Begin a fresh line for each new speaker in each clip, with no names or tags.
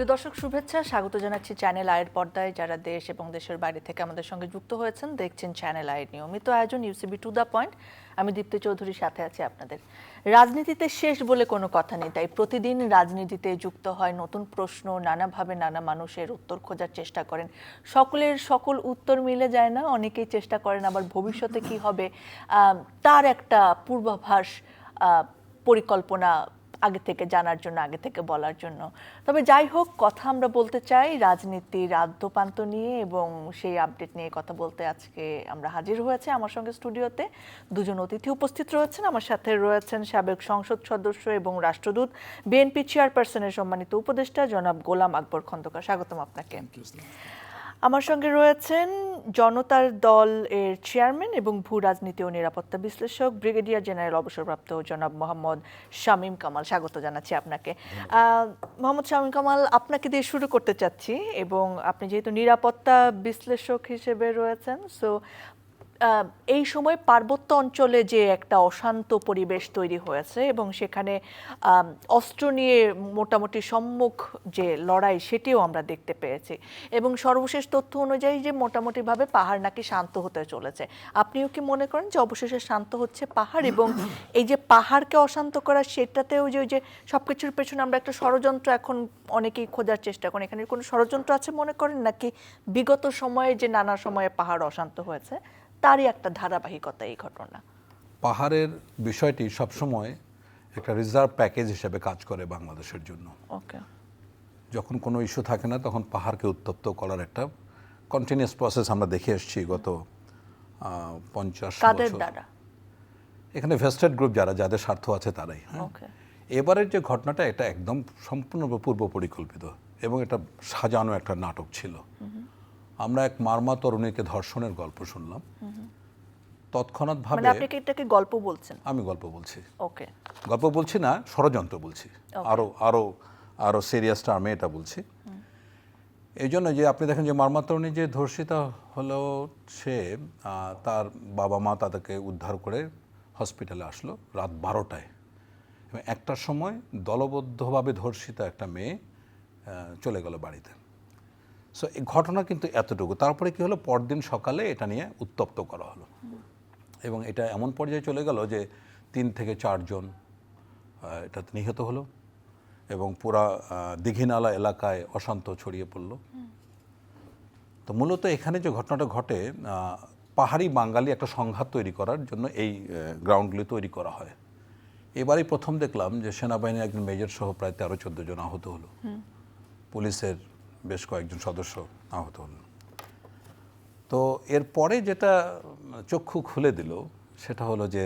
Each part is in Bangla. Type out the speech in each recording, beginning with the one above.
প্রিয় দর্শক, শুভেচ্ছা। স্বাগত জানাচ্ছি চ্যানেল আয়ের পর্দায়। যারা দেশ এবং দেশের বাইরে থেকে আমাদের সঙ্গে যুক্ত হয়েছেন, দেখছেন চ্যানেল আয়ের নিয়মিত আয়োজন ইউসিবি টু দ্য পয়েন্ট আমি দীপ্তি চৌধুরীর সাথে আছি আপনাদের। রাজনীতিতে শেষ বলে কোনো কথা নেই, তাই প্রতিদিন রাজনীতিতে যুক্ত হয় নতুন প্রশ্ন, নানাভাবে নানা মানুষের উত্তর খোঁজার চেষ্টা করেন। সকলের সকল উত্তর মিলে যায় না, অনেকেই চেষ্টা করেন আবার ভবিষ্যতে কি হবে। তার একটা পূর্বাভাস পরিকল্পনা আগে থেকে জানার জন্য, আগে থেকে বলার জন্য। তবে যাই হোক, কথা আমরা বলতে চাই রাজনীতির আদ্যপান্ত নিয়ে এবং সেই আপডেট নিয়ে কথা বলতে আজকে আমরা হাজির হয়েছে আমার সঙ্গে স্টুডিওতে। দুজন অতিথি উপস্থিত রয়েছেন। আমার সাথে রয়েছেন সাবেক সংসদ সদস্য এবং রাষ্ট্রদূত, বিএনপি চেয়ারপারসনের সম্মানিত উপদেষ্টা জনাব গোলাম আকবর খন্দকার। স্বাগতম আপনাকে। আমার সঙ্গে রয়েছেন জনতার দল এর চেয়ারম্যান এবং ভূ রাজনীতি ও নিরাপত্তা বিশ্লেষক ব্রিগেডিয়ার জেনারেল অবসরপ্রাপ্ত জনাব মোহাম্মদ শামীম কামাল। স্বাগত জানাচ্ছি আপনাকে। মোহাম্মদ শামীম কামাল আপনাকে দিয়ে শুরু করতে চাচ্ছি এবং আপনি যেহেতু নিরাপত্তা বিশ্লেষক হিসেবে রয়েছেন সো এই সময় পার্বত্য অঞ্চলে যে একটা অশান্ত পরিবেশ তৈরি হয়েছে এবং সেখানে অস্ত্র নিয়ে মোটামুটি সম্মুখ যে লড়াই সেটিও আমরা দেখতে পেয়েছি। এবং সর্বশেষ তথ্য অনুযায়ী যে মোটামুটিভাবে পাহাড় নাকি শান্ত হতে চলেছে। আপনিও কি মনে করেন যে অবশেষে শান্ত হচ্ছে পাহাড় এবং এই যে পাহাড়কে অশান্ত করা সেটাতেও যে ওই যে সব কিছুর পেছনে আমরা একটা ষড়যন্ত্র এখন অনেকেই খোঁজার চেষ্টা করেন। এখানে কোনো ষড়যন্ত্র আছে মনে করেন? নাকি বিগত সময়ে যে নানা সময়ে পাহাড় অশান্ত হয়েছে? তারই একটা ধারাবাহিকতা এই ঘটনা।
পাহাড়ের বিষয়টি সবসময় একটা রিজার্ভ প্যাকেজ হিসেবে কাজ করে বাংলাদেশের জন্য।
ওকে।
যখন কোনো ইস্যু থাকে না তখন পাহাড়কে উত্তপ্ত করার একটা কন্টিনিউয়াস প্রসেস আমরা দেখে এসেছি গত পঞ্চাশ
দ্বারা?
এখানে ভেস্টেড গ্রুপ যারা যাদের স্বার্থ আছে তারাই হ্যাঁ? এবারের যে ঘটনাটা এটা একদম সম্পূর্ণ পূর্ব পরিকল্পিত এবং এটা সাজানো একটা নাটক ছিল। আমরা এক মারমা তরুণীকে ধর্ষণের গল্প শুনলাম। তৎক্ষণাৎ
মানে
ভাবে
আপনি কি এটাকে গল্প বলছেন?
আমি গল্প বলছি।
ওকে।
গল্প বলছি না ষড়যন্ত্র বলছি। আরও আরও আরও সিরিয়াস টার্মে এটা বলছি। এই জন্য যে আপনি দেখেন যে মারমাতরণী যে ধর্ষিতা হলো সে তার বাবা মা তাদেরকে উদ্ধার করে হসপিটালে আসলো রাত বারোটায়। এবং একটার সময় দলবদ্ধভাবে ধর্ষিতা একটা মেয়ে চলে গেল বাড়িতে। সো এই ঘটনা কিন্তু এতটুকু। তারপরে কি হলো? পরদিন সকালে এটা নিয়ে উত্তপ্ত করা হলো। এবং এটা এমন পর্যায়ে চলে গেল যে তিন থেকে চারজন এটা নিহত হলো এবং পুরা দীঘিনালা এলাকায় অশান্ত ছড়িয়ে পড়ল। তো মূলত এখানে যে ঘটনাটা ঘটে পাহাড়ি বাঙালি একটা সংঘাত তৈরি করার জন্য এই গ্রাউন্ডগুলি তৈরি করা হয়। এবারই প্রথম দেখলাম যে সেনাবাহিনীর একজন মেজর সহ প্রায় তেরো চোদ্দ জন আহত হলো। পুলিশের বেশ কয়েকজন সদস্য আহত হলো তো এরপরে যেটা চক্ষু খুলে দিল, সেটা হলো যে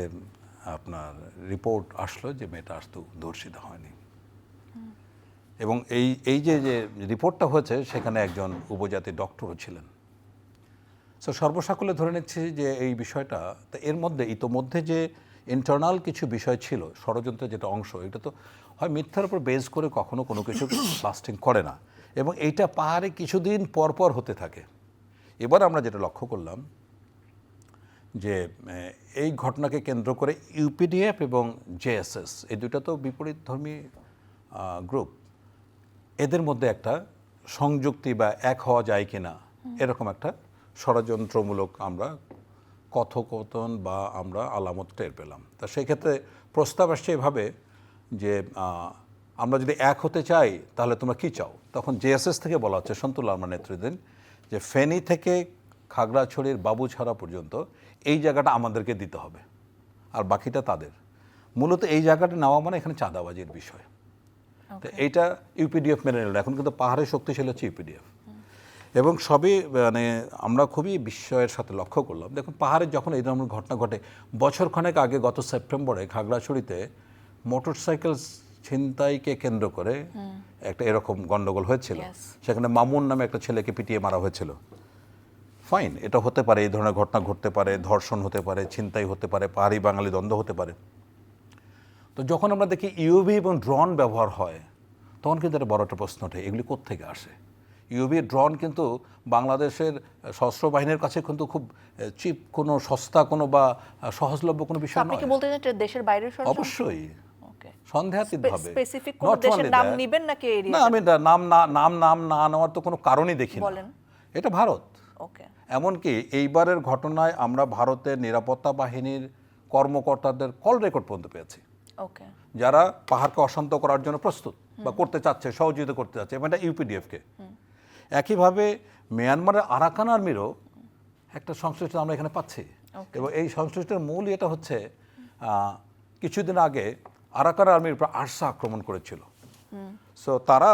আপনার রিপোর্ট আসলো যে মেয়েটা আসতো ধর্ষিত হয়নি। এবং এই এই যে যে রিপোর্টটা হয়েছে, সেখানে একজন উপজাতি ডক্টরও ছিলেন। সো সর্বসাকলে ধরে নিচ্ছি যে এই বিষয়টা, তো এর মধ্যে, ইতোমধ্যে যে ইন্টারনাল কিছু বিষয় ছিল, ষড়যন্ত্রের যেটা অংশ, এটা তো হয় মিথ্যার উপর বেস করে কখনো কোনো কিছু লাস্টিং করে না। এবং এইটা পাহাড়ে কিছুদিন পর পর হতে থাকে। এবার আমরা যেটা লক্ষ্য করলাম যে এই ঘটনাকে কেন্দ্র করে ইউপিডিএফ এবং জেএসএস, এই দুটো তো বিপরীত ধর্মী গ্রুপ এদের মধ্যে একটা সংযুক্তি বা এক হওয়া যায় কি না এরকম একটা ষড়যন্ত্রমূলক আমরা কথোপকথন বা আমরা আলামত টের পেলাম। তা সেক্ষেত্রে প্রস্তাব আসছে এভাবে যে আমরা যদি এক হতে চাই তাহলে তোমরা কি চাও? তখন জেএসএস থেকে বলা হচ্ছে সন্তুল আমরা নেতৃত্বাধীন যে ফেনী থেকে খাগড়াছড়ির বাবুছড়া পর্যন্ত এই জায়গাটা আমাদেরকে দিতে হবে আর বাকিটা তাদের। মূলত এই জায়গাটা নেওয়া মানে এখানে চাঁদাবাজির বিষয়। তো এইটা ইউপিডিএফ মেনে নিল এখন কিন্তু পাহাড়ের শক্তিশালী হচ্ছে ইউপিডিএফ। এবং সবই মানে আমরা খুবই বিস্ময়ের সাথে লক্ষ্য করলাম। দেখুন পাহাড়ে যখন এই ধরনের ঘটনা ঘটে বছর খানেক আগে গত সেপ্টেম্বরে খাগড়াছড়িতে মোটরসাইকেল ছিনতাইকে কেন্দ্র করে একটা এরকম গন্ডগোল হয়েছিল। সেখানে মামুন নামে একটা ছেলেকে পিটিয়ে মারা হয়েছিল। ফাইন এটা হতে পারে এই ধরনের ঘটনা ঘটতে পারে ধর্ষণ হতে পারে ছিনতাই হতে পারে পাহাড়ি বাঙালি দ্বন্দ্ব হতে পারে। তো যখন আমরা দেখি ইউবি এবং ড্রোন ব্যবহার হয় তখন কিন্তু একটা বড় একটা প্রশ্ন ওঠে এগুলি কোত্থেকে আসে? ইউবি ড্রোন কিন্তু বাংলাদেশের সশস্ত্র বাহিনীর কাছে কিন্তু খুব চিপ কোনো সস্তা কোনো বা সহজলভ্য কোনো বিষয় নয়।
বলতে দেশের বাইরের
অবশ্যই।
ওকে
সন্দেহাতীত ভাবে।
স্পেসিফিক কোন দেশের নাম নিবেন নাকি
না
এরিয়া
আমি এটা নাম না নাম নাম না নেওয়ার তো কোনো কারণই দেখি না।
বলেন।
এটা ভারত।
ওকে
এমনকি এইবারের ঘটনায় আমরা ভারতের নিরাপত্তা বাহিনীর কর্মকর্তাদের কল রেকর্ড পর্যন্ত পেয়েছি।
ওকে
যারা পাহাড়কে অশান্ত করার জন্য প্রস্তুত বা করতে চাচ্ছে সহযোগিতা করতে চাচ্ছে এবং এটা ইউপিডিএফকে একইভাবে মিয়ানমারের আরাকান আর্মিরও একটা সংশ্লিষ্ট আমরা এখানে পাচ্ছি। এবং এই সংশ্লিষ্টের মূল এটা হচ্ছে আহ, কিছুদিন আগে আরাকান আর্মির উপর আরসা আক্রমণ করেছিল। সো তারা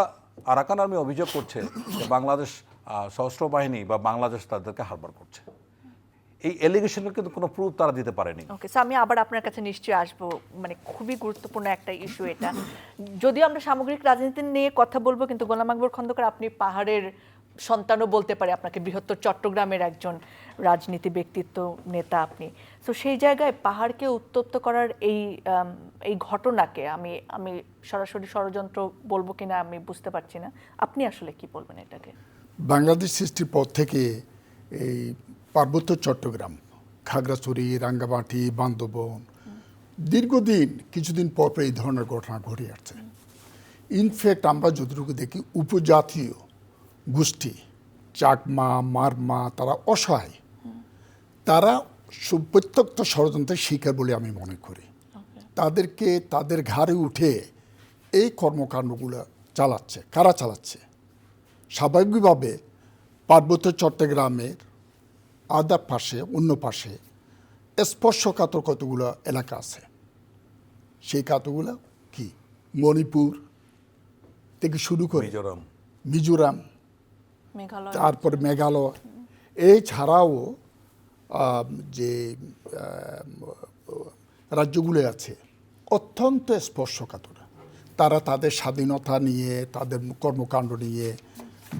আরাকান আর্মি অভিযোগ করছে যে বাংলাদেশ সশস্ত্র বাহিনী বা বাংলাদেশ তাদেরকে হারবার করছে। এই এলিগেশনের কিন্তু কোনো প্রুফ তারা দিতে পারেনি।
ওকে আমি আবার আপনার কাছে নিশ্চয়ই আসব। মানে খুবই গুরুত্বপূর্ণ একটা ইস্যু এটা। যদিও আমরা সামগ্রিক রাজনীতি নিয়ে কথা বলব, কিন্তু গোলাম আকবর খন্দকার, আপনি পাহাড়ের সন্তানও বলতে পারে আপনাকে, বৃহত্তর চট্টগ্রামের একজন রাজনীতি ব্যক্তিত্ব, নেতা আপনি। তো সেই জায়গায় পাহাড়কে উত্তপ্ত করার এই এই ঘটনাকে আমি আমি সরাসরি ষড়যন্ত্র বলব কিনা আমি বুঝতে পারছি না। আপনি আসলে কি বলবেন এটাকে?
বাংলাদেশ সৃষ্টির পর থেকে এই পার্বত্য চট্টগ্রাম, খাগড়াছড়ি, রাঙ্গামাটি, বান্দরবন, দীর্ঘদিন, কিছুদিন পর পর এই ধরনের ঘটনা ঘটে আসছে। ইনফ্যাক্ট আমরা যতটুকু দেখি, উপজাতীয় গোষ্ঠী চাকমা মারমা তারা অসহায়। তারা প্রত্যক্ত ষড়যন্ত্রের শিকার বলে আমি মনে করি। তাদেরকে তাদের ঘাড়ে উঠে এই কর্মকাণ্ডগুলো চালাচ্ছে। কারা চালাচ্ছে? স্বাভাবিকভাবে পার্বত্য চট্টগ্রামের আদার পাশে অন্য পাশে স্পর্শকাতর কতগুলো এলাকা আছে? সেই কাতগুলো কি? মণিপুর থেকে শুরু করে
মিজোরাম।
মিজোরাম। তারপর মেঘালয়। এছাড়াও আম, যে রাজ্যগুলো আছে অত্যন্ত স্পর্শকাতর। তারা তাদের স্বাধীনতা নিয়ে তাদের কর্মকাণ্ড নিয়ে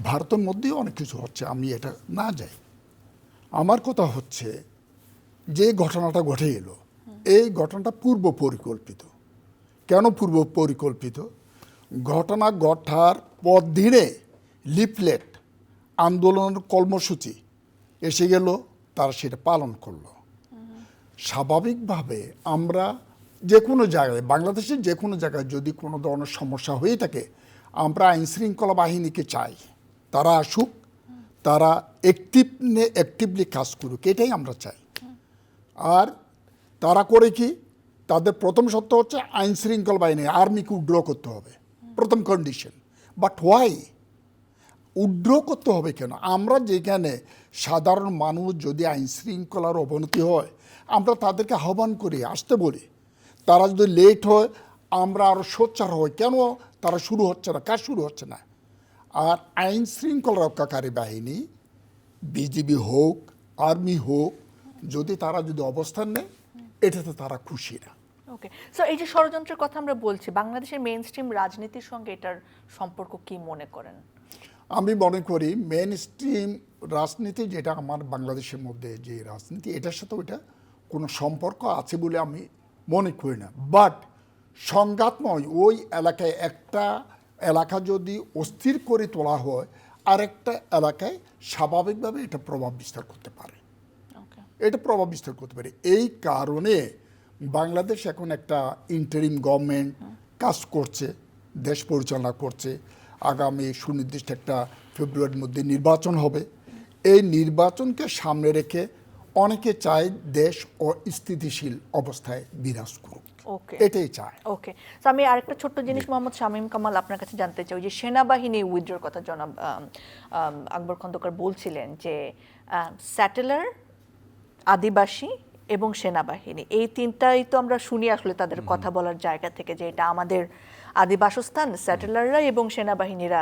ভারতের মধ্যেও অনেক কিছু হচ্ছে আমি এটা না যাই। আমার কথা হচ্ছে যে ঘটনাটা ঘটে এলো এই ঘটনাটা পূর্ব পরিকল্পিত। কেন পূর্ব পরিকল্পিত? ঘটনা ঘটার পর দিনে লিফলেট আন্দোলনের কর্মসূচি এসে গেল, তারা সেটা পালন করল। স্বাভাবিকভাবে আমরা যে কোনো জায়গায়, বাংলাদেশের যে কোনো জায়গায় যদি কোনো ধরনের সমস্যা হয়ে থাকে, আমরা আইন শৃঙ্খলা বাহিনীকে চাই। তারা আসুক, তারা অ্যাক্টিভ অ্যাক্টিভলি কাজ করুক, এটাই আমরা চাই। আর তারা করে কি? তাদের প্রথম সত্য হচ্ছে আইন শৃঙ্খলা বাহিনী, আর্মিকে উড্র করতে হবে। প্রথম কন্ডিশন বাট হোয়াই উড্র করতে হবে কেন? আমরা যেখানে সাধারণ মানুষ যদি আইন শৃঙ্খলার অবনতি হয়, আমরা তাদেরকে আহ্বান করি, আসতে বলি। তারা যদি লেট হয়, আমরা আরও সোচ্চার হই। কেন তারা শুরু হচ্ছে না? কাজ শুরু হচ্ছে না? আর আইন শৃঙ্খলা রক্ষাকারী বাহিনী, বিজিবি হোক, আর্মি হোক, যদি তারা যদি অবস্থান নেয়, এটাতে তারা খুশি না।
ওকে সো এই যে ষড়যন্ত্রের কথা আমরা বলছি, বাংলাদেশের মেইন স্ট্রিম রাজনীতির সঙ্গে এটার সম্পর্ক কি মনে করেন?
আমি মনে করি মেন স্ট্রিম রাজনীতি যেটা আমার বাংলাদেশের মধ্যে যে রাজনীতি এটার সাথে ওইটা কোনো সম্পর্ক আছে বলে আমি মনে করি না। বাট সংঘাতময় ওই এলাকায় একটা এলাকা যদি অস্থির করে তোলা হয় আরেকটা এলাকায় স্বাভাবিকভাবে এটা প্রভাব বিস্তার করতে পারে। এটা প্রভাব বিস্তার করতে পারে। এই কারণে বাংলাদেশ এখন একটা ইন্টারিম গভর্নমেন্ট কাজ করছে দেশ পরিচালনা করছে। আগামী সুনির্দিষ্ট একটা ফেব্রুয়ারির মধ্যে নির্বাচন হবে। এই নির্বাচনকে সামনে রেখে অনেকে চায় দেশ ও স্থিতিশীল অবস্থায় বিরাজ করুক। এটাই চায়।
ওকে। তো আমি আরেকটা ছোট্ট জিনিস মোহাম্মদ শামীম কামাল আপনার কাছে জানতে চাই যে সেনাবাহিনী উইথড্রর কথা জনাব আকবর খন্দকার বলছিলেন যে স্যাটেলার আদিবাসী এবং সেনাবাহিনী এই তিনটাই তো আমরা শুনি আসলে তাদের কথা বলার জায়গা থেকে যে এটা আমাদের আদিবাসস্থান স্যাটেলাররা এবং সেনাবাহিনীরা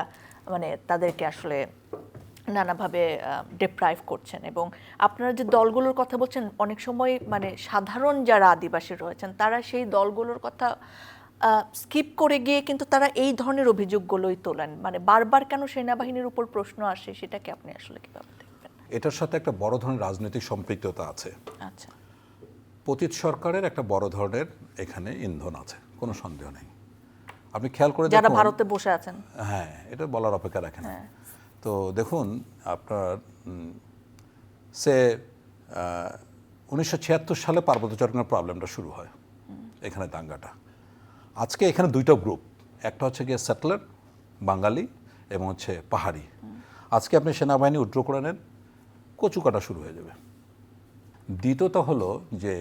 মানে তাদেরকে আসলে নানাভাবে ডিপ্রাইভ করছেন এবং আপনারা যে দলগুলোর কথা বলছেন অনেক সময় মানে সাধারণ যারা আদিবাসী রয়েছেন তারা সেই দলগুলোর কথা স্কিপ করে গিয়ে কিন্তু তারা এই ধরনের অভিযোগগুলোই তোলেন। মানে বারবার কেন সেনাবাহিনীর উপর প্রশ্ন আসে সেটাকে আপনি আসলে কীভাবে দেখবেন?
এটার সাথে একটা বড় ধরনের রাজনৈতিক সম্পৃক্ততা আছে।
আচ্ছা।
পতিত সরকারের একটা বড় ধরনের এখানে ইন্ধন আছে কোনো সন্দেহ নেই। আপনি খেয়াল করে
যারা ভারতে বসে আছেন।
হ্যাঁ এটা বলার অপেক্ষা রাখেন।
হ্যাঁ।
তো দেখুন আপনার সে উনিশশো ছিয়াত্তর সালে পার্বত্য চট্টগ্রামের প্রবলেমটা শুরু হয় এখানে দাঙ্গাটা। আজকে এখানে দুইটা গ্রুপ একটা হচ্ছে গিয়ে সেটেলার বাঙালি এবং হচ্ছে পাহাড়ি। আজকে আপনি সেনাবাহিনী উড্র করে নেন কচু কাটা শুরু হয়ে যাবে। দ্বিতীয়ত হলো যে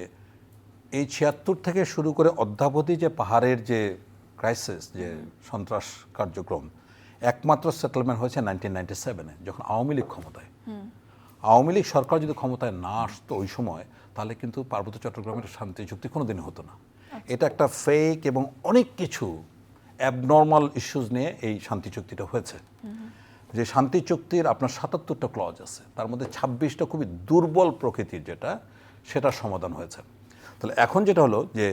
এই ছিয়াত্তর থেকে শুরু করে অদ্যাবধি যে পাহাড়ের যে ক্রাইসিস যে সন্ত্রাস কার্যক্রম একমাত্র সেটেলমেন্ট হয়েছে নাইনটিন নাইনটি সেভেনে যখন আওয়ামী লীগ ক্ষমতায়। আওয়ামী লীগ সরকার যদি ক্ষমতায় না আসতো ওই সময় তাহলে কিন্তু পার্বত্য চট্টগ্রামের শান্তি চুক্তি কোনো দিনই হতো না। এটা একটা ফেক এবং অনেক কিছু অ্যাবনর্মাল ইস্যুজ নিয়ে এই শান্তি চুক্তিটা হয়েছে। যে শান্তি চুক্তির আপনার সাতাত্তরটা ক্লজ আছে তার মধ্যে ছাব্বিশটা খুবই দুর্বল প্রকৃতির যেটা সেটার সমাধান হয়েছে। তাহলে এখন যেটা হলো যে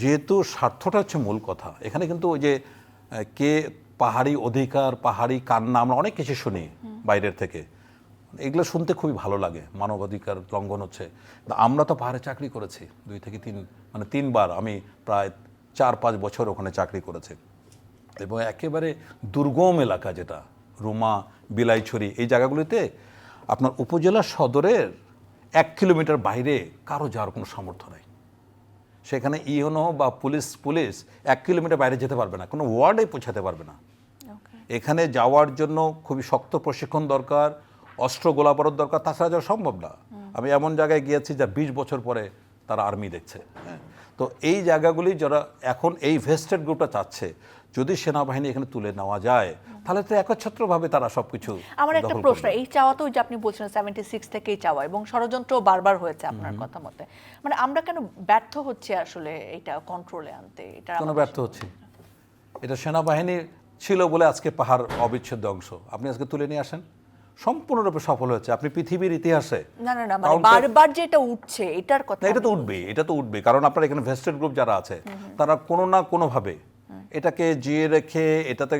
যেহেতু স্বার্থটা হচ্ছে মূল কথা, এখানে কিন্তু ওই যে কে পাহাড়ি অধিকার, পাহাড়ি কান্না আমরা অনেক কিছু শুনি বাইরের থেকে। এগুলো শুনতে খুবই ভালো লাগে মানবাধিকার লঙ্ঘন হচ্ছে। আমরা তো পাহাড়ে চাকরি করেছি, দুই থেকে তিন মানে তিনবার আমি প্রায় চার, পাঁচ বছর ওখানে চাকরি করেছি। এবং একেবারে দুর্গম এলাকা যেটা, রুমা, বিলাইছড়ি, এই জায়গাগুলিতে আপনার উপজেলা সদরের এক কিলোমিটার বাইরে কারও যাওয়ার কোনো সামর্থ্য নেই। সেখানে ইউনো বা পুলিশ পুলিশ এক কিলোমিটার বাইরে যেতে পারবে না কোনো ওয়ার্ডে পৌঁছাতে পারবে না। এখানে যাওয়ার জন্য খুবই শক্ত প্রশিক্ষণ দরকার অস্ত্র গোলাবারুদ দরকার তাছাড়া যাওয়া সম্ভব না। আমি এমন জায়গায় গিয়েছি যা বিশ বছর পরে তারা আর্মি দেখছে হ্যাঁ। তো এই জায়গাগুলি যারা এখন এই ভেস্টেড গ্রুপটা চাচ্ছে যদি সেনাবাহিনী এখানে তুলে নেওয়া যায় তাহলে তো একচ্ছত্রভাবে তারা সবকিছু
আমার একটা প্রশ্ন এই চাওয়া তো যে আপনি বলছেন সেভেন্টি সিক্স থেকেই চাওয়া এবং ষড়যন্ত্র বারবার হয়েছে আপনার কথা মতে মানে আমরা কেন ব্যর্থ হচ্ছে আসলে এটা কন্ট্রোলে আনতে? এটা
কোনো ব্যর্থ হচ্ছে? এটা সেনাবাহিনী ছিল বলে আজকে পাহাড় অবিচ্ছেদ্য অংশ। আপনি আজকে তুলে নিয়ে আসেন? সম্পূর্ণরূপে সফল হয়েছে। আপনি পৃথিবীর ইতিহাসে
না না না মানে বারবার যে এটা উঠছে এটার কথা
এটা তো উঠবে এটা তো উঠবে কারণ আপনার এখানে ভেস্টেড গ্রুপ যারা আছে তারা কোনো না কোনোভাবে এটাকে জিয়ে রেখে, এটাতে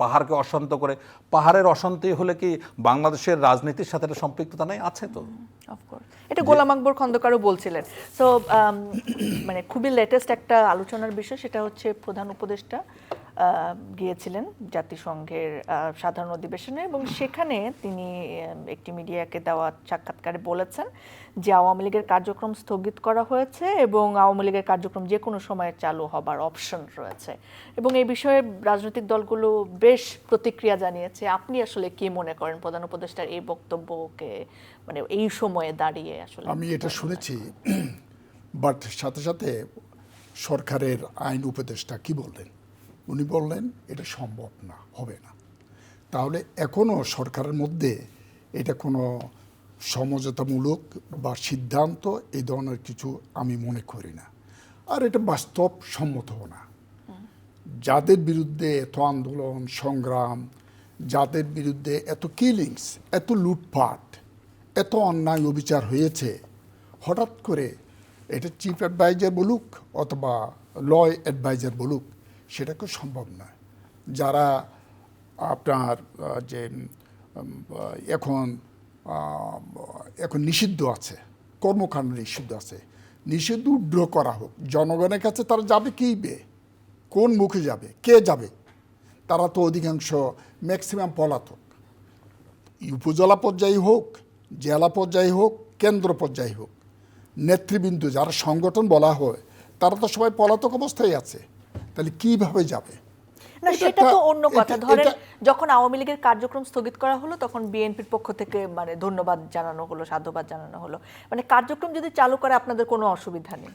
পাহাড়কে অশান্ত করে, পাহাড়ের অশান্তি হলে কি বাংলাদেশের রাজনীতির সাথে এটা সম্পৃক্ততা নাই? আছে তো।
এটা গোলাম আকবর খন্দকারও বলছিলেন। তো মানে খুবই লেটেস্ট একটা আলোচনার বিষয়, সেটা হচ্ছে প্রধান উপদেষ্টা গিয়েছিলেন জাতিসংঘের সাধারণ অধিবেশনে এবং সেখানে তিনি একটি মিডিয়াকে দেওয়া সাক্ষাৎকারে বলেছেন যে আওয়ামী লীগের কার্যক্রম স্থগিত করা হয়েছে এবং আওয়ামী লীগের কার্যক্রম যে কোনো সময় চালু হবার অপশন রয়েছে। এবং এই বিষয়ে রাজনৈতিক দলগুলো বেশ প্রতিক্রিয়া জানিয়েছে। আপনি আসলে কি মনে করেন প্রধান উপদেষ্টার এই বক্তব্যকে মানে এই সময়ে দাঁড়িয়ে আসলে?
আমি এটা শুনেছি, বাট সাথে সাথে সরকারের আইন উপদেষ্টা কি বললেন? উনি বললেন, এটা সম্ভব না, হবে না। তাহলে এখনও সরকারের মধ্যে এটা কোনো সমঝোতামূলক বা সিদ্ধান্ত এই ধরনের কিছু আমি মনে করি না। আর এটা বাস্তব সম্মতও না। যাদের বিরুদ্ধে এত আন্দোলন, সংগ্রাম, যাদের বিরুদ্ধে এত কিলিংস এত লুটপাট, এত অন্যায় অবিচার হয়েছে, হঠাৎ করে এটা চিফ অ্যাডভাইজার বলুক অথবা ল অ্যাডভাইজার বলুক সেটা খুব সম্ভব নয়। যারা আপনার যে এখন এখন নিষিদ্ধ আছে, কর্মকাণ্ড নিষিদ্ধ আছে, নিষিদ্ধ উড্র করা হোক, জনগণের কাছে তারা যাবে কী বে? কোন মুখে যাবে? কে যাবে? তারা তো অধিকাংশ ম্যাক্সিমাম পলাতক। উপজেলা পর্যায়ে হোক, জেলা পর্যায়ে হোক, কেন্দ্র পর্যায়ে হোক, নেতৃবৃন্দ, যারা সংগঠন বলা হয়, তারা তো সবাই পলাতক অবস্থায় আছে। তাহলে কীভাবে যাবে?
না সেটা তো অন্য কথা। ধরেন যখন আওয়ামী লীগের কার্যক্রম স্থগিত করা হলো তখন বিএনপির পক্ষ থেকে মানে ধন্যবাদ জানানো হলো সাধুবাদ জানানো হলো। মানে কার্যক্রম যদি চালু করে আপনাদের কোনো অসুবিধা নেই।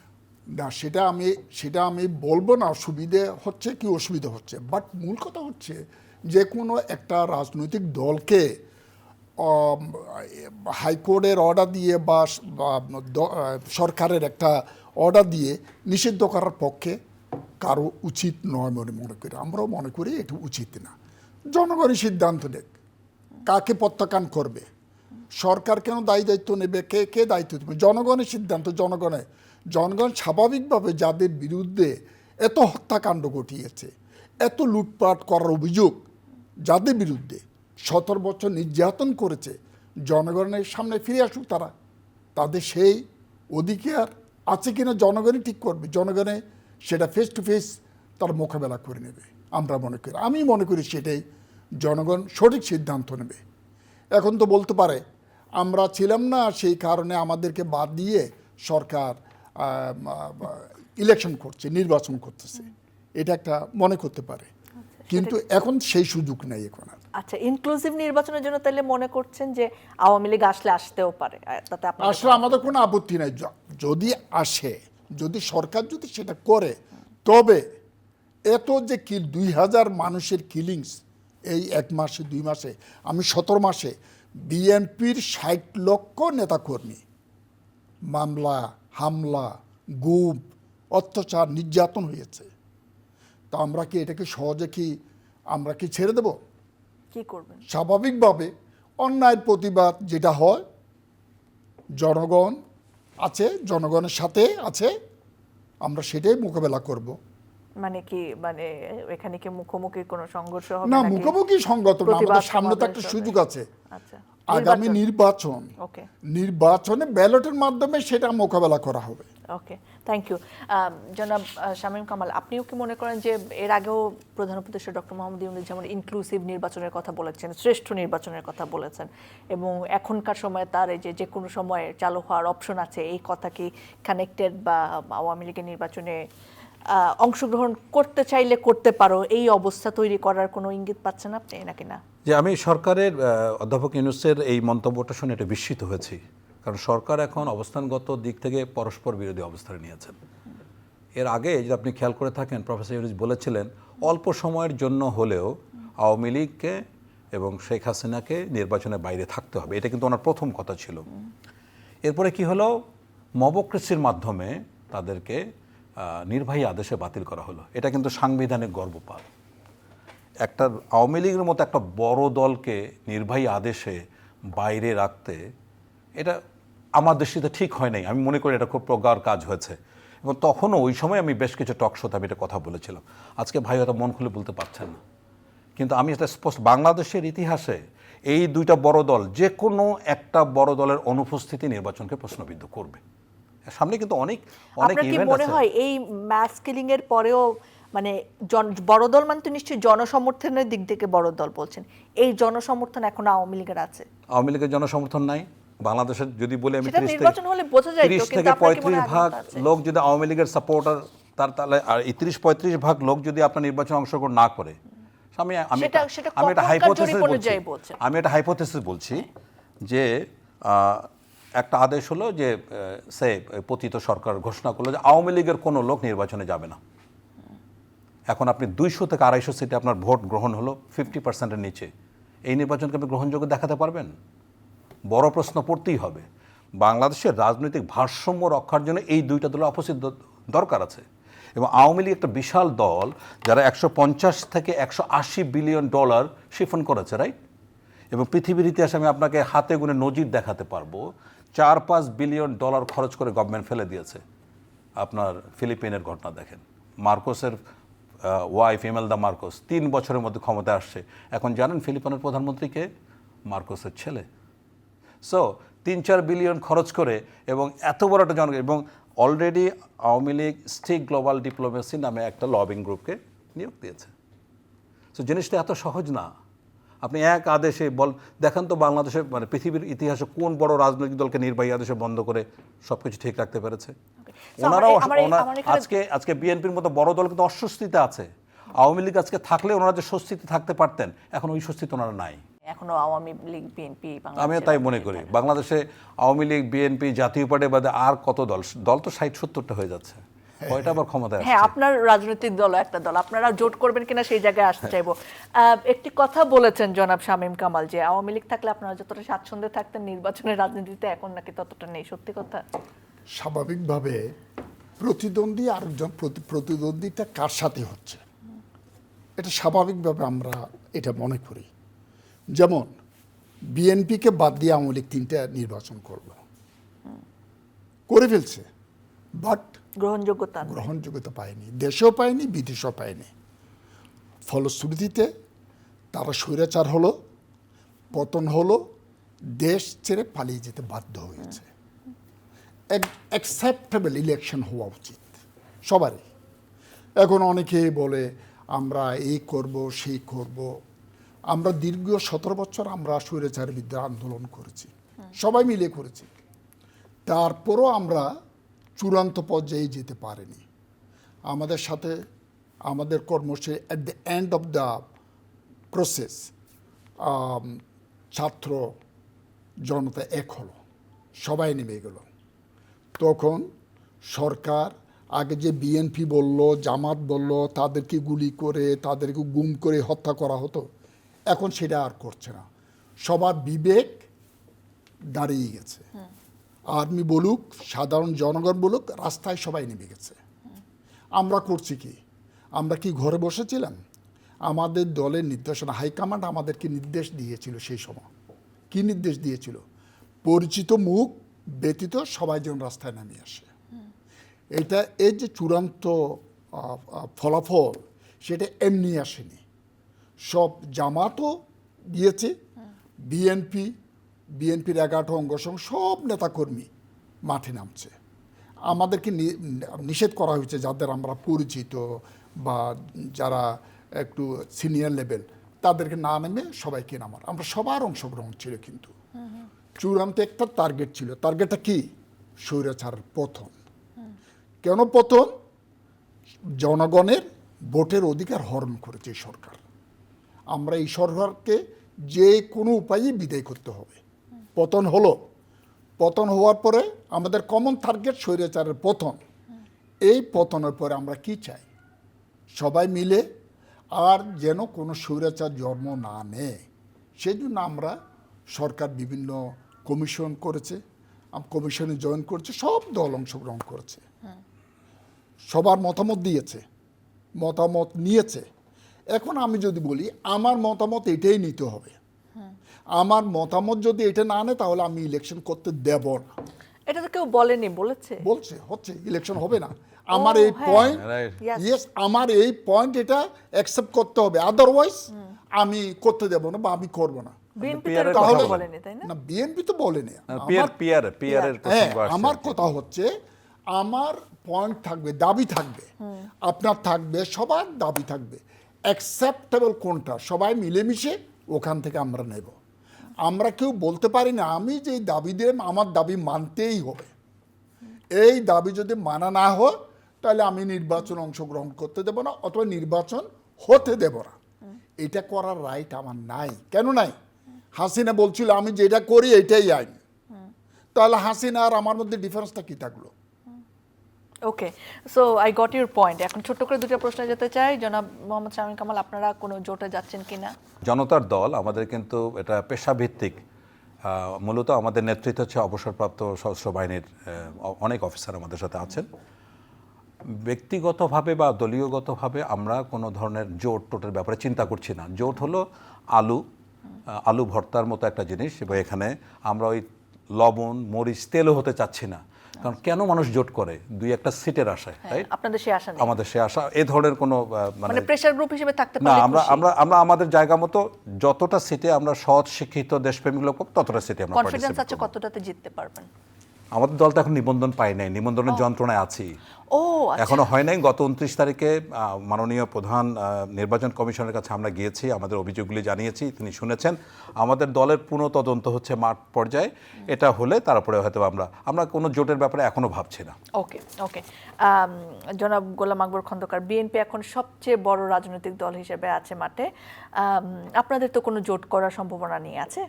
না সেটা আমি সেটা আমি বলব না সুবিধে হচ্ছে কি অসুবিধা হচ্ছে। বাট মূল কথা হচ্ছে যে কোনো একটা রাজনৈতিক দলকে হাইকোর্টের অর্ডার দিয়ে বা সরকারের একটা অর্ডার দিয়ে নিষিদ্ধ করার পক্ষে কারও উচিত নয় মনে মনে করি। আমরাও মনে করি এটা উচিত না। জনগণই সিদ্ধান্ত নেক। কাকে প্রত্যাখ্যান করবে? সরকার কেন দায়ী দায়িত্ব নেবে? কে কে দায়িত্ব নেবে জনগণের সিদ্ধান্ত, জনগণের, জনগণ স্বাভাবিকভাবে যাদের বিরুদ্ধে এত হত্যাকাণ্ড ঘটিয়েছে, এত লুটপাট করার অভিযোগ যাদের বিরুদ্ধে সতেরো বছর নির্যাতন করেছে, জনগণের সামনে ফিরে আসুক তারা। তাদের সেই অধিকার আছে কিনা জনগণই ঠিক করবে। জনগণে সেটা ফেস টু ফেস তার মোকাবেলা করে নেবে আমরা মনে করি। আমি মনে করি সেটাই জনগণ সঠিক সিদ্ধান্ত নেবে। এখন তো বলতে পারে আমরা ছিলাম না সেই কারণে আমাদেরকে বাদ দিয়ে সরকার ইলেকশন করছে নির্বাচন করতেছে। এটা একটা মনে করতে পারে। কিন্তু এখন সেই সুযোগ নেই এখন আর।
আচ্ছা ইনক্লুসিভ নির্বাচনের জন্য তাহলে মনে করছেন যে আওয়ামী লীগ আসলে আসতেও পারে তাতে
আসলে আমাদের কোনো আপত্তি নাই। যদি আসে যদি সরকার যদি সেটা করে তবে এত যে কি দুই হাজার মানুষের কিলিংস এই এক মাসে দুই মাসে আমি সতেরো মাসে বিএনপির ষাট লক্ষ নেতাকর্মী মামলা হামলা গুম অত্যাচার নির্যাতন হয়েছে। তা আমরা কি এটাকে সহজে কি আমরা কি ছেড়ে দেব?
কি করবেন?
স্বাভাবিকভাবে অন্যায়ের প্রতিবাদ যেটা হয় জনগণ আছে জনগণের সাথে আছে আমরা সেটাই মোকাবেলা করব।
মানে কি মানে এখানে কি মুখোমুখি কোনো সংঘর্ষ হবে
না মুখোমুখি সংগত না আমাদের সামনে তো একটা সুযোগ আছে।
আচ্ছা।
আগামী
নির্বাচন।
নির্বাচন ব্যালটের মাধ্যমে সেটা মোকাবেলা করা হবে।
ওকে থ্যাংক ইউ জনাব শামীম কামাল আপনিও কি মনে করেন যে এর আগেও প্রধান উপদেষ্টা ডক্টর মোহাম্মদ ইউনুস যেমন ইনক্লুসিভ নির্বাচনের কথা বলেছেন শ্রেষ্ঠ নির্বাচনের কথা বলেছেন এবং এখনকার সময়ে তার এই যে যে কোনো সময়ে চালু হওয়ার অপশন আছে এই কথা কি কানেক্টেড বা আওয়ামী লীগের নির্বাচনে আহ, অংশগ্রহণ করতে চাইলে করতে পারো এই অবস্থা তৈরি করার কোনো ইঙ্গিত পাচ্ছেন আপনি নাকি না?
যে আমি সরকারের অধ্যাপক ইউনুসের এই মন্তব্যটা শুনে এটা বিস্মিত হয়েছি। কারণ সরকার এখন অবস্থানগত দিক থেকে পরস্পর বিরোধী অবস্থানে নিয়েছেন। এর আগে যদি আপনি খেয়াল করে থাকেন, প্রফেসর ইউনুস বলেছিলেন, অল্প সময়ের জন্য হলেও আওয়ামী লীগকে এবং শেখ হাসিনাকে নির্বাচনের বাইরে থাকতে হবে। এটা কিন্তু ওনার প্রথম কথা ছিল। এরপরে কি হলো? মবক্রেসির মাধ্যমে তাদেরকে নির্বাহী আদেশে বাতিল করা হলো। এটা কিন্তু সাংবিধানিক গর্বপাত। একটা আওয়ামী লীগের মতো একটা বড় দলকে নির্বাহী আদেশে বাইরে রাখতে এটা আমার দৃষ্টিতে ঠিক হয় নাই। আমি মনে করি এটা খুব প্রগাঢ় কাজ হয়েছে। এবং তখনও ওই সময় আমি বেশ কিছু টক শোতে আমি এটা কথা বলেছিলাম। আজকে ভাই হয়তো মন খুলে বলতে পারছেন না। কিন্তু আমি এটা স্পষ্ট বাংলাদেশের ইতিহাসে এই দুইটা বড় দল যে কোনো একটা বড় দলের অনুপস্থিতি নির্বাচনকে প্রশ্নবিদ্ধ করবে। সামনে কিন্তু অনেক অনেক
আপনার কি মনে হয় এই ম্যাস কিলিং এর পরেও মানে জন- বড় দল মানে তো নিশ্চয়ই জনসমর্থনের দিক থেকে বড় দল বলছেন। এই জনসমর্থন এখন আওয়ামী লীগের আছে?
আওয়ামী লীগের জনসমর্থন নাই। বাংলাদেশের যদি বলি আমি
সেটা
30
নির্বাচন হলে বোঝা যায়
তিরিশ থেকে
মনে
পঁয়ত্রিশ
হয়
ভাগ লোক যদি আওয়ামী লীগের সাপোর্টার তার তাহলে আর এই তিরিশ পঁয়ত্রিশ ভাগ লোক যদি আপনার নির্বাচনে অংশগ্রহণ না করে। আমি আমি আমি একটা হাইপোথেসিস বলছি। আমি একটা হাইপোথেসিস বলছি যে আহ, একটা আদেশ হলো যে সে পতিত সরকার ঘোষণা করল যে আওয়ামী লীগের কোনো লোক নির্বাচনে যাবে না। এখন আপনি দুইশো থেকে আড়াইশো সিটে আপনার ভোট গ্রহণ হলো ফিফটি পার্সেন্টের নিচে। এই নির্বাচনকে আপনি গ্রহণযোগ্য দেখাতে পারবেন? বড় প্রশ্ন পড়তেই হবে। বাংলাদেশের রাজনৈতিক ভারসাম্য রক্ষার জন্য এই দুইটা দলের অপোজিট দরকার আছে। এবং আওয়ামী লীগ একটা বিশাল দল যারা একশো পঞ্চাশ থেকে একশো আশি বিলিয়ন ডলার শিফন করেছে রাইট এবং পৃথিবীর ইতিহাসে আমি আপনাকে হাতে গুনে নজির দেখাতে পারব চার পাঁচ বিলিয়ন ডলার খরচ করে গভর্নমেন্ট ফেলে দিয়েছে। আপনার ফিলিপিনের ঘটনা দেখেন। মার্কোসের ওয়াইফ ইমেলদা মার্কোস তিন বছরের মধ্যে ক্ষমতায় আসছে। এখন জানেন ফিলিপিনের প্রধানমন্ত্রীকে মার্কোসের ছেলে। সো তিন চার বিলিয়ন খরচ করে এবং এত বড় একটা জন এবং already Awami League stick global diplomacy নামে একটা লবিং গ্রুপকে নিয়োগ দিয়েছে। সো জিনিসটা এত সহজ না। আপনি এক আদেশে বল, দেখেন তো বাংলাদেশে মানে পৃথিবীর ইতিহাসে কোন বড় রাজনৈতিক দলকে নির্বাহী আদেশে বন্ধ করে সব কিছু ঠিক রাখতে পেরেছে? ওনারাও আজকে আজকে বিএনপির মতো বড় দল কিন্তু অস্বস্তিতে আছে। আওয়ামী লীগ আজকে থাকলে ওনারা যে স্বস্তিতে থাকতে পারতেন এখন ওই স্বস্তিতে ওনারা নাই।
এখনও আওয়ামী লীগ বিএনপি
আমিও তাই মনে করি। বাংলাদেশে আওয়ামী লীগ বিএনপি জাতীয় পার্টি বাদে আর কত দল? দল তো ষাট সত্তরটা হয়ে যাচ্ছে। কয়টা আবার ক্ষমতায়
হ্যাঁ আপনার রাজনৈতিক দল একটা দল। আপনারা জোট করবেন কিনা সেই জায়গায় আসতে চাইব। আহ, একটি কথা বলেছেন জনাব শামীম কামাল যে আওয়ামী লীগ থাকলে আপনারা যতটা স্বাচ্ছন্দ্যে থাকতেন নির্বাচনের রাজনীতিতে এখন নাকি ততটা নেই। সত্যি কথা?
স্বাভাবিকভাবে প্রতিদ্বন্দ্বী আরেকজন প্রতি- প্রতিদ্বন্দ্বিতা কার সাথে হচ্ছে? এটা স্বাভাবিকভাবে আমরা এটা মনে করি। যেমন বিএনপিকে বাদ দিয়ে আওয়ামী লীগ তিনটা নির্বাচন করল। করে ফেলছে বাট
গ্রহণযোগ্যতা
গ্রহণযোগ্যতা পায়নি দেশেও পায়নি বিদেশেও পায়নি। ফলশ্রুতিতে তারা স্বৈরাচার হলো পতন হলো দেশ ছেড়ে পালিয়ে যেতে বাধ্য হয়েছে। অ্যাকসেপ্টেবল ইলেকশন হওয়া উচিত। সবারই। এখন অনেকে বলে আমরা এই করব সেই করব। আমরা দীর্ঘ সতেরো বছর আমরা স্বৈরাচার বিদ্যা আন্দোলন করেছি। সবাই মিলে করেছি। তারপরও আমরা চূড়ান্ত পর্যায়ে যেতে পারিনি। আমাদের সাথে আমাদের কর্মসূচি at the end of the process ছাত্র জনতা এক হলো। সবাই নেমে গেল। তখন সরকার আগে যে বিএনপি বলল, জামাত বলল, তাদেরকে গুলি করে, তাদেরকে গুম করে হত্যা করা হতো, এখন সেটা আর করছে না। সবার বিবেক দাঁড়িয়ে গেছে। আর্মি বলুক, সাধারণ জনগণ বলুক, রাস্তায় সবাই নেমে গেছে। আমরা করছি কি? আমরা কি ঘরে বসেছিলাম? আমাদের দলের নির্দেশনা, হাইকমান্ড আমাদেরকে নির্দেশ দিয়েছিল সেই সময়। কি নির্দেশ দিয়েছিল? পরিচিত মুখ ব্যতীত সবাই যেন রাস্তায় নামিয়ে আসে। এটা এর যে চূড়ান্ত ফলাফল সেটা এমনি আসেনি। সব জামাতও দিয়েছে, বিএনপি, বিএনপির এগারোটা অঙ্গসং সব নেতাকর্মী মাঠে নামছে। আমাদেরকে নিষেধ করা হয়েছে যাদের আমরা পরিচিত বা যারা একটু সিনিয়র লেভেল, তাদেরকে না নেমে সবাইকে নামার আমরা সবার অংশগ্রহণ ছিল কিন্তু। চূড়ান্ত একটা টার্গেট ছিল। টার্গেটটা কি? স্বৈরাচারের পতন কেন পতন জনগণের ভোটের অধিকার হরণ করেছে এই সরকার। আমরা এই সরকারকে যে কোনো উপায়ে বিদায় করতে হবে। পতন হলো। পতন হওয়ার পরে আমাদের কমন টার্গেট স্বৈরাচারের পতন। এই পতনের পরে আমরা কি চাই? সবাই মিলে আর যেন কোনো স্বৈরাচার জন্ম না নেয়। সেই জন্য আমরা সরকার বিভিন্ন কমিশন করেছে আম- কমিশনে জয়েন করেছে সব দল অংশগ্রহণ করেছে। সবার মতামত দিয়েছে মতামত নিয়েছে। এখন আমি যদি বলি আমার মতামত এটাই নিতে হবে। আমার মতামত যদি এটা না নেয় তাহলে আমি ইলেকশন করতে দেব না।
এটা তো কেউ বলেনি বলেছে?
বলছে হচ্ছে ইলেকশন হবে না। আমার এই
হ্যাঁ।
পয়েন্ট ইয়েস আমার এই পয়েন্ট এটা অ্যাকসেপ্ট করতে হবে। আদারওয়াইজ আমি করতে দেব না বা আমি করব না।
না?
না বিএনপি তো বলেনি। হ্যাঁ আমার কথা হচ্ছে আমার পয়েন্ট থাকবে দাবি থাকবে। আপনার থাকবে সবার দাবি থাকবে। অ্যাকসেপ্টেবল কোনটা? সবাই মিলেমিশে ওখান থেকে আমরা নেব। আমরা কেউ বলতে পারি না আমি যে দাবি দিলাম আমার দাবি মানতেই হবে। এই দাবি যদি মানা না হয় তাহলে আমি নির্বাচন অংশগ্রহণ করতে দেব না অথবা নির্বাচন হতে দেব না। এটা করার রাইট আমার নাই। কেন নাই? হাসিনা বলছিল আমি যেটা করি এটাই আইন। তাহলে হাসিনা আর আমার মধ্যে ডিফারেন্সটা কি থাকল?
Okay so I got your point এখন ছোট্ট করে দুটো প্রশ্ন যেতে চাই। জনাব মোহাম্মদ শামীম কামাল আপনারা কোনো জোটে যাচ্ছেন কিনা?
জনতার দল আমাদের কিন্তু এটা পেশাভিত্তিক। মূলত আমাদের নেতৃত্ব হচ্ছে অবসরপ্রাপ্ত সশস্ত্র বাহিনীর অনেক অফিসার আমাদের সাথে আছেন। ব্যক্তিগতভাবে বা দলীয়গতভাবে আমরা কোনো ধরনের জোট টোটের ব্যাপারে চিন্তা করছি না। জোট হলো আলু আলু ভর্তার মতো একটা জিনিস এবং এখানে আমরা ওই লবণ মরিচ তেলও হতে চাচ্ছি না। কারণ কেন মানুষ জোট করে? দুই একটা সিটের আশায়
তাই
রাইট
আপনাদের সে আশা
আমাদের সে আশা এ ধরনের কোনো
মানে প্রেশার গ্রুপ হিসেবে থাকতে
না আমরা আমরা আমরা আমাদের জায়গা মতো যতটা সিটে আমরা সৎ শিক্ষিত দেশপ্রেমিক লোক ততটা সিটে আমরা
কনফিডেন্স আছে কতটাতে জিততে পারবেন?
আমাদের দল তো এখন নিবন্ধন পাই নাই নিবন্ধনের যন্ত্রণায় আছি।
ও আচ্ছা।
এখনও হয় নাই গত উনত্রিশ তারিখে মাননীয় প্রধান নির্বাচন কমিশনের কাছে আমরা গিয়েছি আমাদের অভিযোগগুলি জানিয়েছি তিনি শুনেছেন। আমাদের দলের পুনঃ তদন্ত হচ্ছে মাঠ পর্যায়ে এটা হলে তারপরে হয়তো আমরা আমরা কোনো জোটের ব্যাপারে এখনও ভাবছি না।
ওকে ওকে। জনাব গোলাম আকবর খন্দকার বিএনপি এখন সবচেয়ে বড় রাজনৈতিক দল হিসেবে আছে মাঠে। আপনাদের তো কোনো জোট করার সম্ভাবনা নিয়ে আছে?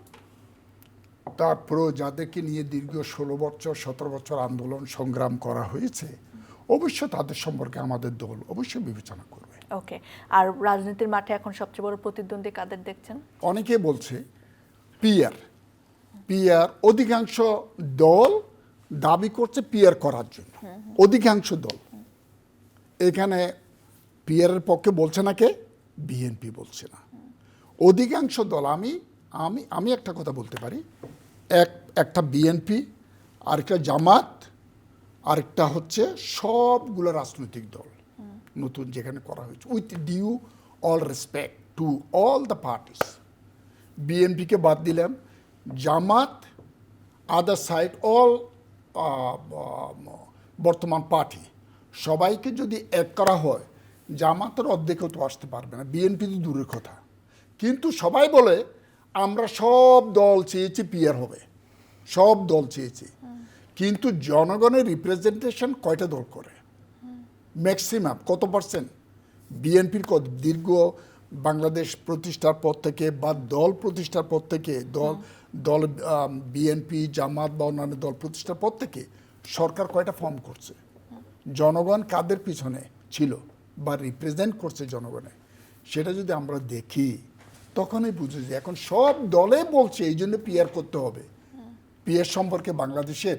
তারপরেও যাদেরকে নিয়ে দীর্ঘ ষোলো বছর সতেরো বছর আন্দোলন সংগ্রাম করা হয়েছে অবশ্য তাদের সম্পর্কে আমাদের দল অবশ্যই বিবেচনা করবে।
ওকে আর রাজনীতির মাঠে এখন সবচেয়ে বড় প্রতিদ্বন্দ্বী কাদের দেখছেন?
অনেকে বলছে পিয়ার। পিয়ার অধিকাংশ দল দাবি করছে পিয়ার করার জন্য। অধিকাংশ দল। এখানে পিয়ারের পক্ষে বলছে না কে? বিএনপি বলছে না। অধিকাংশ দল আমি আমি আমি একটা কথা বলতে পারি। এক, একটা বিএনপি আরেকটা জামাত, আরেকটা হচ্ছে সবগুলো রাজনৈতিক দল নতুন যেখানে করা হয়েছে। With due all respect to all the parties বিএনপিকে বাদ দিলাম, জামাত আদার সাইড অল বর্তমান পার্টি সবাইকে যদি এক করা হয়, জামাতের অর্ধেকও তো আসতে পারবে না। বিএনপি তো দূরের কথা। কিন্তু সবাই বলে আমরা সব দল চেয়েছি পিয়ার হবে। সব দল চেয়েছি। কিন্তু জনগণের রিপ্রেজেন্টেশন কয়টা দল করে? ম্যাক্সিমাম কত পার্সেন্ট বিএনপির কত? দীর্ঘ বাংলাদেশ প্রতিষ্ঠার পর থেকে বা দল প্রতিষ্ঠার পর থেকে, দল দল বিএনপি জামাত বা অন্যান্য দল প্রতিষ্ঠার পর থেকে সরকার কয়টা ফর্ম করছে? জনগণ কাদের পিছনে ছিল বা রিপ্রেজেন্ট করছে জনগণে? সেটা যদি আমরা দেখি তখনই বুঝে যে এখন সব দলে বলছে এই জন্য পিয়ার করতে হবে। পিয়ার সম্পর্কে বাংলাদেশের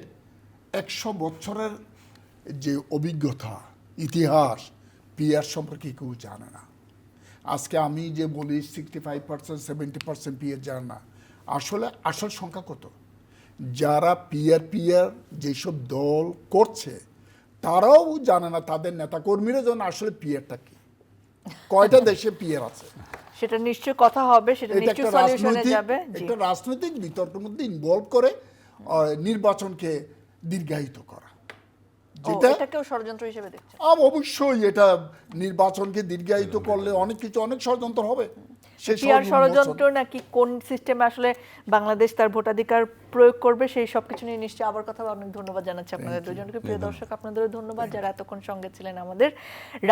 একশো বছরের যে অভিজ্ঞতা ইতিহাস পিয়ার সম্পর্কে কেউ জানে না। আজকে আমি যে বলি sixty five percent seventy percent peer জানে না। আসলে আসল সংখ্যা কত? যারা পিয়ার পিয়ার যেসব দল করছে তারাও জানে না তাদের নেতাকর্মীরা যেন আসলে পিয়ারটা কি। কয়টা দেশে পিয়ার আছে?
সেটা নিশ্চয় কথা হবে সেটা নিশ্চয় সলিউশনে
রাজনৈতিক
যাবে।
একটা রাজনৈতিক বিতর্কের মধ্যে ইনভলভ করে নির্বাচনকে দীর্ঘায়িত করা। যেটা
এটাকেও ষড়যন্ত্র হিসেবে
দেখছে অবশ্যই এটা নির্বাচনকে দীর্ঘায়িত করলে অনেক কিছু অনেক ষড়যন্ত্র হবে।
পিয়ার ষড়যন্ত্র নাকি কোন সিস্টেমে আসলে বাংলাদেশ তার ভোটাধিকার প্রয়োগ করবে সেই সব কিছু নিয়ে নিশ্চয়ই আবার কথা। অনেক ধন্যবাদ জানাচ্ছি আপনাদের দুজনকে। প্রিয় দর্শক আপনাদের ধন্যবাদ যারা এতক্ষণ সঙ্গে ছিলেন আমাদের।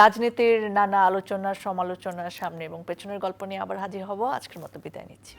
রাজনীতির নানা আলোচনা সমালোচনা সামনে এবং পেছনের গল্প নিয়ে আবার হাজির হব। আজকের মতো বিদায় নিচ্ছি।